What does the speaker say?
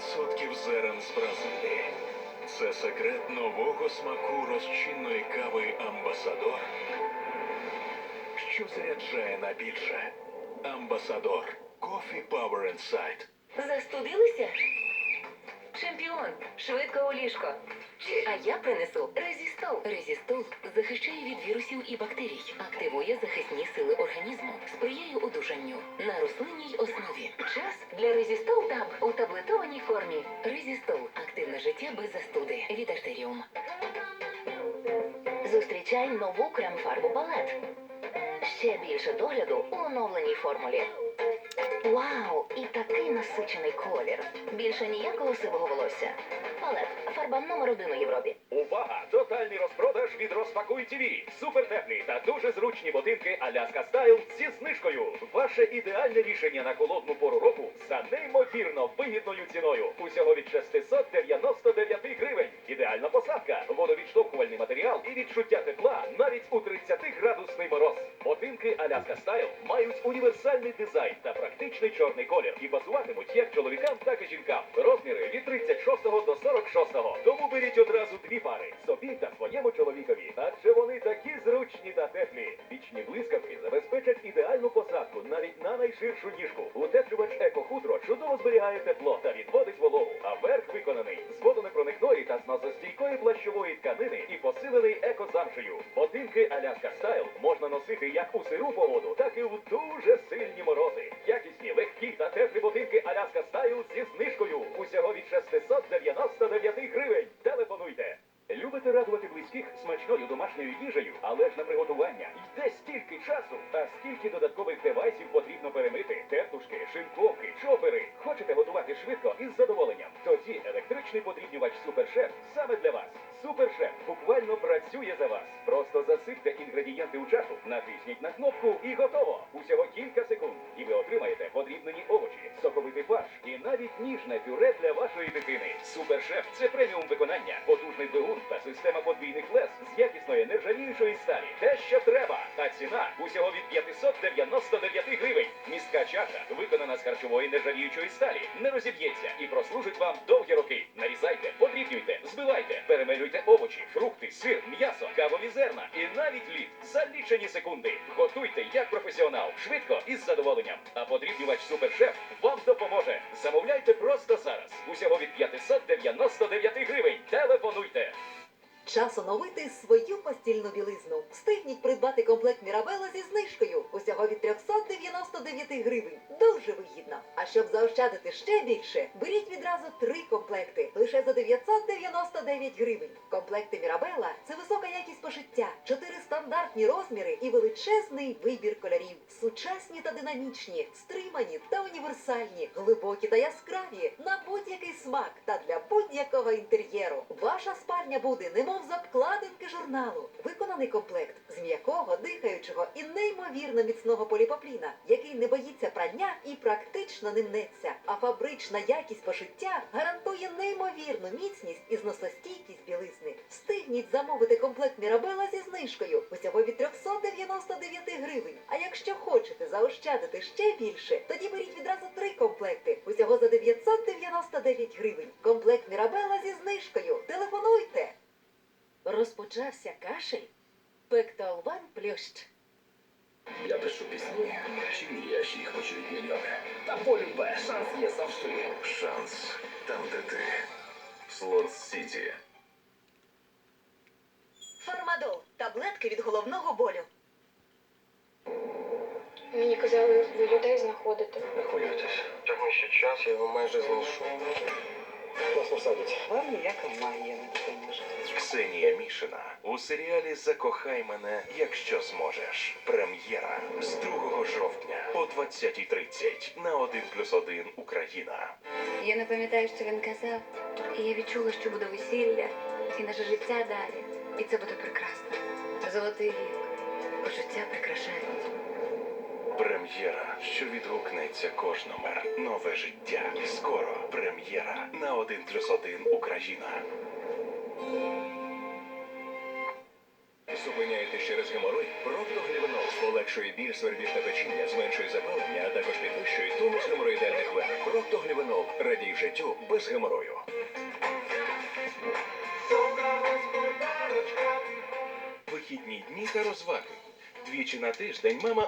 100% зерен з Бразилії. Це секрет нового смаку розчинної кави Амбасадор, що заряджає на більше. Амбасадор. Coffee Power Inside. Застудилися? Чемпіон, швидко у ліжко. А я принесу резістол. Захищає від вірусів і бактерій, активує захисні сили організму, сприяє одужанню на рослинній основі. Час для резістол таб у таблетованій формі. Резістол активне життя без застуди. Від артеріум. Зустрічай нову крем-фарбу палет. Ще більше догляду у оновленій формулі. Вау! І такий насичений колір. Більше ніякого сивого волосся. Палет. Фарба номер один у Європі. Увага! Тотальний розпродаж від Розпакуй ТВ. Супертеплі та дуже зручні ботинки Аляска Стайл зі знижкою. Ваше ідеальне рішення на холодну пору року за неймовірно вигідною ціною. Усього від 699 гривень. Ідеальна посадка, водовідштовхувальний матеріал і відчуття тепла навіть у 30-градусний мороз. Ботинки Аляска Стайл мають універсальний дизайн та практичний чорний колір і пасуватимуть як чоловікам, так і жінкам. Розміри від 36 до 46. Тому беріть одразу дві пари собі та своєму чоловікові. Адже вони такі ніжку. Утеплювач екохутро чудово зберігає тепло та відводить вологу. А верх виконаний з водонепроникної та зносостійкої плащової тканини і посилений екозамшею. Ботинки Аляска Стайл можна носити як у сиру погоду, так і у дуже сильні морози. Якісні, легкі та теплі ботинки Аляска Стайл зі знижкою. Усього від 699 гривень. Телефонуйте. Любите радувати близьких смачною домашньою їжею, але ж на приготування йде стільки часу, а скільки додаткових девайсів за вас. Просто засипте інгредієнти у чашу, натисніть на кнопку і готово. Усього кілька секунд, і ви отримаєте подрібнені овочі, соковитий фарш і навіть ніжне пюре для вашої дитини. Супершеф це преміум виконання, потужний двигун та система подвійних лез з якісної нержавіючої сталі. Те, що треба. А ціна усього від 599 гривень. Містка чаша виконана з харчової нержавіючої сталі. Не розіб'ється і прослужить вам довгі роки. Нарізайте, подрібнюйте, збивайте, перемелюйте овочі, фрукти, сир, м'ясо, кавові зерна і навіть лід за лічені секунди. Готуйте як професіонал, швидко і з задоволенням. А подрібнювач Супершеф. Замовляйте просто зараз. Усього від 599 гривень. Телефонуйте. Час оновити свою постільну білизну. Встигніть придбати комплект Мірабела зі знижкою. Усього від 399 гривень. Дуже вигідно. А щоб заощадити ще більше, беріть відразу три комплекти лише за 999 гривень. Комплекти Мірабела це висока якість пошиття, чотири стандартні розміри і величезний вибір кольорів. Сучасні та динамічні, стримані та універсальні, глибокі та яскраві на будь-який смак та для будь-якого інтер'єру. Ваша спальня буде немов з обкладинки журналу. Виконаний комплект з м'якого, дихаючого і неймовірно міцного поліпопліна, який не боїться прання і практично не мнеться. А фабрична якість пошиття гарантує неймовірну міцність і зносостійкість білизни. Встигніть замовити комплект Мірабела зі знижкою усього від 399 гривень. А якщо хочете заощадити ще більше, тоді беріть відразу три комплекти усього за 999 гривень. Комплект Мірабела зі знижкою. Телефонуйте! Розпочався кашель. Пектолван плющ. Я пишу пісні, чи мрієш їх почують мільйони. Та полюбе, шанс є завжди. Шанс там, де ти. Слот Сіті. Фармадол таблетки від головного болю. Мені казали, ви людей знаходите. Не хвилюйтесь. Тягну ще час, я його майже знайшов. Вас посадять. Вам ніяка магія не допоможе. Ксенія Мішина у серіалі Закохай мене, якщо зможеш. Прем'єра з 2 жовтня о 20.30 на 1+,1 Україна. Я не пам'ятаю, що він казав. І я відчула, що буде весілля і наше життя далі. І це буде прекрасно. Золотий вік. Почуття прикрашають. Прем'єра, що відгукнеться кожному. Нове життя. Скоро прем'єра на 1+,1 Україна. Зупиняєте через геморой? Проктоглівенол полегшує біль, свербіжне печіння, зменшує запалення, а також підвищує тонус геморроїдальних вен. Проктоглівенол. Радій життю без геморою. Вихідні дні та розваги. Двічі на тиждень мама